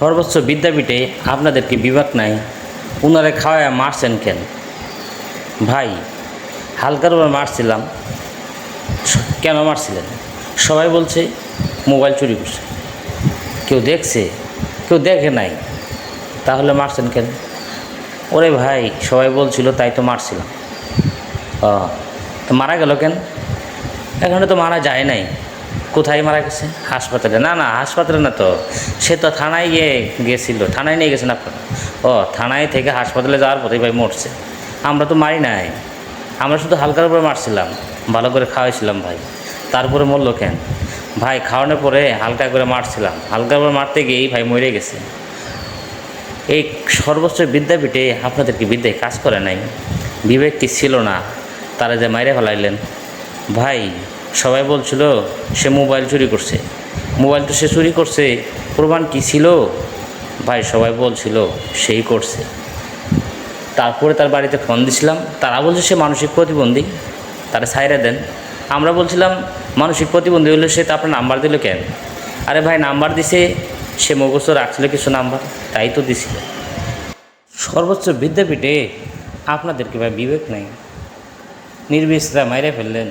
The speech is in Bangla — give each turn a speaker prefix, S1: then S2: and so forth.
S1: সর্বোচ্চ বিদ্যাপীঠে আপনাদেরকে বিভাগ নাই? উনারে খাওয়ায় মারছেন কেন? ভাই, হালকার উপর মারছিলাম। কেন মারছিলেন? সবাই বলছে, মোবাইল চুরি করছে। কেউ দেখছে, কেউ দেখে নাই। তাহলে মারছেন কেন? ওরে ভাই, সবাই বলছিল, তাই তো মারছিলাম। ও, তো মারা গেল কেন? এখানে তো মারা যায় নাই। কোথায় মারা গেছে? হাসপাতালে। না না, হাসপাতালে না তো। সে তো থানায় গিয়ে গিয়েছিল থানায় নিয়ে গেছেন আপনারা? ও, থানায় থেকে হাসপাতালে যাওয়ার পথে ভাই মরছে। আমরা তো মারি নাই। আমরা শুধু হালকার উপরে মারছিলাম। ভালো করে খাওয়াইছিলাম ভাই। তারপরে মরলো কেন? ভাই, খাওয়ানোর পরে হালকা করে মারছিলাম। হালকা করে মারতে গিয়েই ভাই মরে গেছে। এই সর্বোচ্চ বিদ্যাপীঠে আপনাদেরকে বিদ্যায় কাজ করে নাই? বিবেক কি ছিল না? তারা যে মাইরে ফেলাইলেন। ভাই সবাই বলছিল, সে মোবাইল চুরি করছে। মোবাইল তো সে চুরি করছে, প্রমাণ কি ছিল? ভাই, সবাই বলছিল, সেই করছে। তারপরে তার বাড়িতে ফোন দিছিলাম। তারা বলছে সে মানসিক প্রতিবন্ধী। তারা সাইরা দেন। আমরা বলছিলাম, মানসিক প্রতিবন্ধী হলে সে তো আপনার নাম্বার দিল কেন? আরে ভাই, নাম্বার দিছে। সে মগজ রাখছিল কিছু নাম্বার। তাই তো দিছিল। সর্বোচ্চ বিদ্যাপীঠে আপনাদেরকে ভাই বিবেক নেই। নির্বিচারা মাইরে ফেললেন।